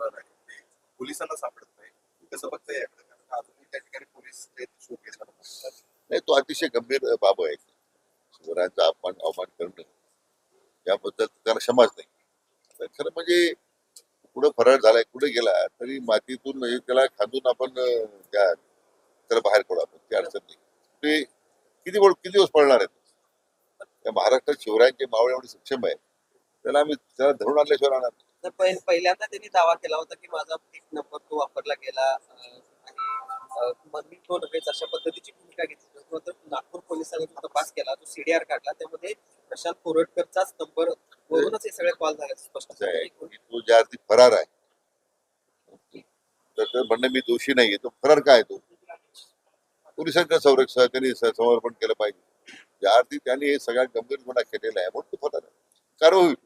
फरार आहे. ते पोलिसांना सापडत नाही. कसं बघताय याकडे कारण अजूनही त्या ठिकाणी पोलीस शोध घेताना नाही तो अतिशय गंभीर बाब आहे. शिवरायांचा अपमान अवमान करणं. याबद्दल त्याला क्षमाच नाही. खरं म्हणजे कुठं फरार झालाय कुठे गेला तरी मातीतून म्हणजे त्याला खांदून आपण त्या त्याला बाहेर पडू आपण. ती अडचण नाही. ते किती किती दिवस पडणार आहेत त्या महाराष्ट्रात शिवरायांचे मावळे एवढे सक्षम आहे त्याला आम्ही त्याला धरून आणल्याशिवाय राहणार नाही. तर पहि- पहिल्यांदा त्यांनी दावा केला होता की माझा एक नंबर तो वापरला गेला अं, आणि अं, मग मी तो नव्हेच अशा पद्धतीची भूमिका घेतली नंतर नागपूर पोलिसांनी जो तपास केला तो सीडीआर काढला. त्यामध्ये प्रशांत कोरटकरचाच नंबर वरूनच हे सगळे कॉल झाले स्पष्ट असं आहे की तो ज्या अर्थी फरार आहे तर ते म्हणणं मी दोषी नाहीये. तो फरार काय तो? पोलिसांच्या संरक्षण त्यांनी स- समर्पण केलं पाहिजे. ज्या अर्थी त्यांनी हे सगळ्यात गंभीर गुन्हा केलेला आहे म्हणून तो फरार आहे. कारवाई होईल.